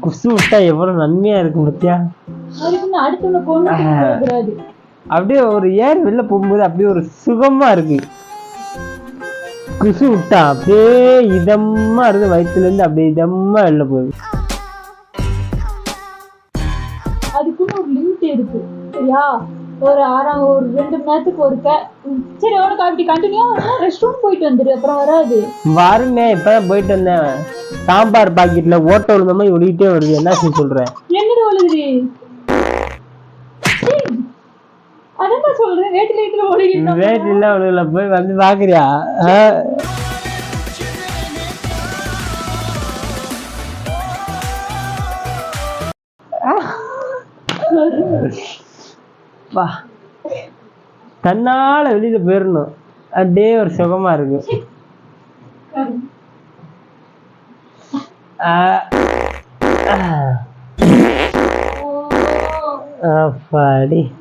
குசு விட்டா எவ்வளவு நன்மையா இருக்கு முத்தியா? அப்படியே ஒரு ஏர் வெளில போகும்போது அப்படியே ஒரு சுகமா இருக்கு. குசு விட்டா அப்படியே இதமா இருந்து வயிற்றுல இருந்து அப்படியே இதமா வெளில போகுது. அதுக்குன்னு ஒரு லிமிட் இருக்கு சரியா? ஒரு ஆறாம் ஒரு ரெண்டு மணி நேரத்துக்கு ஒருக்க. சரி உனக்கு அப்படி கண்டினியூ ரெஸ்ட் ரூம் போயிட்டு வந்துரு அப்புறம் வராது. வருமே இப்பதான் போயிட்டு வந்தேன். சாம்பார் பாக்கெட்ல ஓட்ட விழுந்த மாதிரி ஒடிக்கிட்டே வருது. என்ன சொல்றேன் என்னது ஒழுகுது அதான் சொல்றேன். வேட்டு லைட்ல ஒழுகிட்டு வேட்டு இல்ல அவளுல போய் வந்து பாக்குறியா? வா. தன்னால வெளியில போயிடணும் அப்படியே ஒரு சுகமா இருக்கு. ஆ. ஆ. அப்பாடி.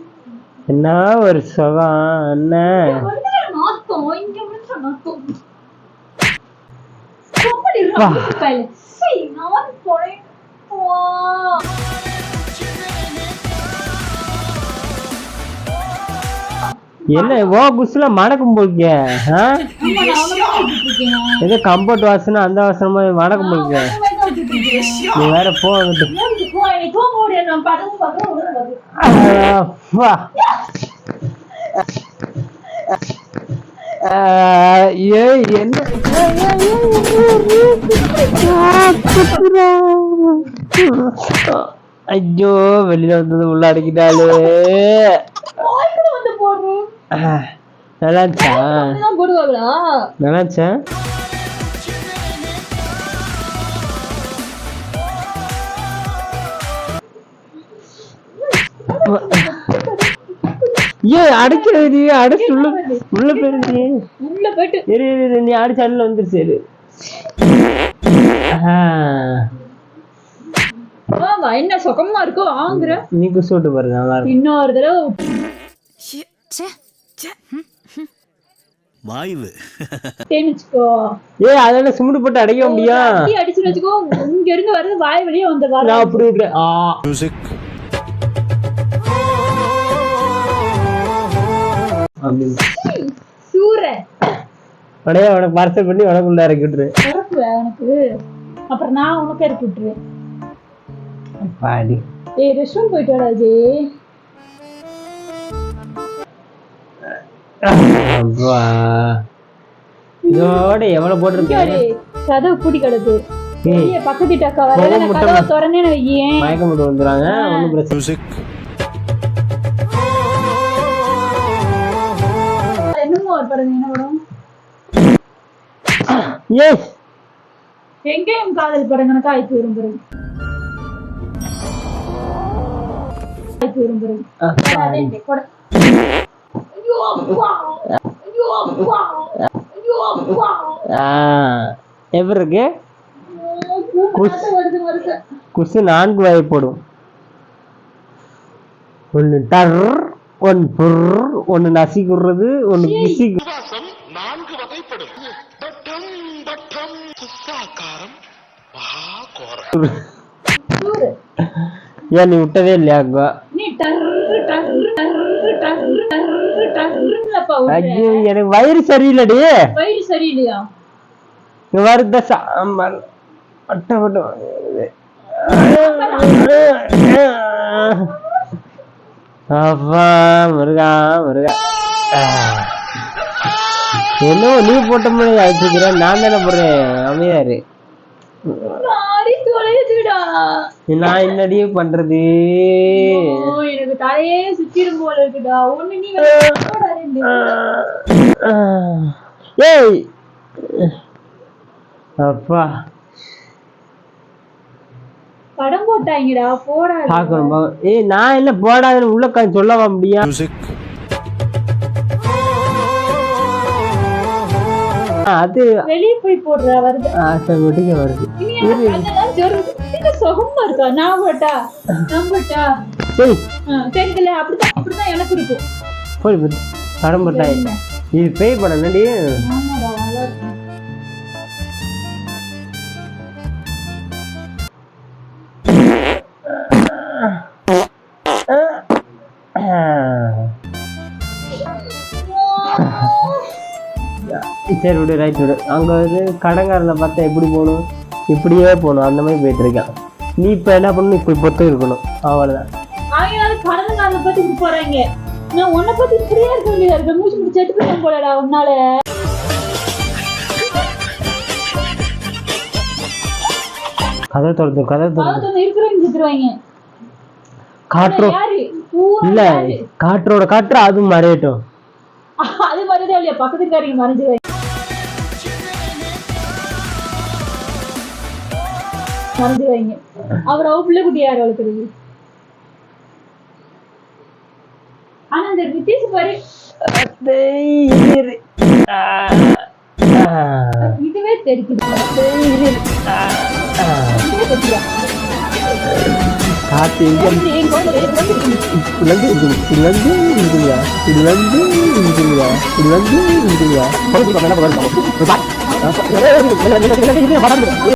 என்ன ஒரு சுகம்? என்ன? நாத்தம். என்ன ஓ குஸ்ல மணக்கும் போய்க்க ஆ? ஏதோ கம்போர்ட் வாசனை அந்த வாசனமா மணக்கும் போய்க்க. நீ வேற போ வந்துட்டு. ஏய் என்ன? ஐயோ வெளியில வந்தது உள்ள அடிக்கிட்டாலே நல்லா இருந்துச்சா நல்லா இருந்துச்சா ஏன் அடைக்கிறது அடைச்சு உள்ள உள்ள போயிருந்தீ உள்ள போயிட்டு. நீ அடிச்சு அடியில் வந்துருச்சு என்ன சுகமா இருக்கோ வாங்குற. நீ குசு விட்டு பாரு நல்லா இருக்கும். இன்னொரு தடவை வாய்வு. அதெல்லாம் சிமெண்ட் போட்டு அடைக்க அடிச்சு வச்சுக்கோ இங்க இருந்து வருது வாய் வெளியே வந்து வர நான் அப்படி விட்டுறேன் ஆ. மியூசிக் அப்படின்னு சூற. உடனே உனக்கு பார்சல் பண்ணி உனக்கு உள்ள இறக்கி விட்டுரு உனக்கு. அப்புறம் நான் உனக்கு இறக்கி விட்டுருவேன் பாடி. ஏய் ரெஸ்ட் ரூம் போயிட்டு வாடா அப்பா. இதோட எவ்வளவு போட்டிருக்கேன் கதவு பூட்டி கிடக்கு. பக்கத்து வீட்டு அக்கா வர கதவை திறந்தேன்னு வையேன். மயக்கம் போட்டு வந்துடுறாங்க. ஒன்றும் பிரச்சனை மியூசிக் என்னமோ ஒரு படம் என்ன படம்? ஏய் எங்கேயும் காதல் படம் கணக்கா ஆயிட்டு வரும் பாருங்க ஆயிட்டு வரும் எப்படி இருக்கு? குசு நான்கு வகை போடும். ஒன்னு டர் ஒன்னு புர் ஒன்னு நசி குடுறது ஒன்னு பிசி நான்கு வகைப்படும். ஏன் நீ விட்டதே இல்லையா நீ டர்ரு டர்ரு டர்ரு ஐயோ எனக்கு வயிறு சரியில்லடி. வயிறு சரியில்லையா? இங்க வருத சாம்பார். பட்ட. அப்பா முருகா முருகா. என்னவோ நீ போட்ட மாதிரி ஆயிடுச்சுக்கிறேன் நான் தானே போடுறேன். அமையாரு நான் என்னடி பண்றது? ஓ, எனக்கு தலையே சுத்திரும் போல இருக்குடா. ஒண்ணு நீ போடா ரெண்டு. ஏய். அப்பா. படம் போட்டாங்கடா போடா பார்க்கணும். ஏய் நான் என்ன போடாதுன்னு உள்ள சொல்லவா முடியும் அது வெளிய போய் போடுறா வருது. ஆட்டோமேட்டிக்கா வருது. சுகமா இருக்கா நான் போட்டா நான் போட்டா சரி ஆ, தெரியுதுல்ல அப்படிதான் அப்படிதான் எனக்கு இருக்கும். போய் படம் போட்டாய் இது பேய் படம் என்னடி சரி விடு ரைட் விடு. அங்கே வந்து கடங்காரனை பார்த்தா எப்படி போகணும்? இப்படியே போகணும். அந்த மாதிரி போயிட்டு இருக்கான். நீ இப்போ என்ன பண்ணணும்? இப்படி பொத்து இருக்கணும் அவ்வளோதான் நான் உன்னை இப்படியே இருக்க மூச்சு முடிச்சு செத்து போலடா உன்னால. கதை திறந்து கதை பாவத்தவங்க இருக்கிறவங்க செத்துருவாங்க. காற்றோ இல்ல? காற்றோட காற்று அதுவும் மறையட்டும். அது இல்லையா? பக்கத்துக்காரங்க மறைஞ்சிருவாங்க மறைஞ்சிருவாங்க அவர் அவ பிள்ளை குட்டி யார் வளர்க்குறது ஆனா இந்த நிதிஷ் பாரு இதுவே தெரிக்குது இது என் குழந்தை இது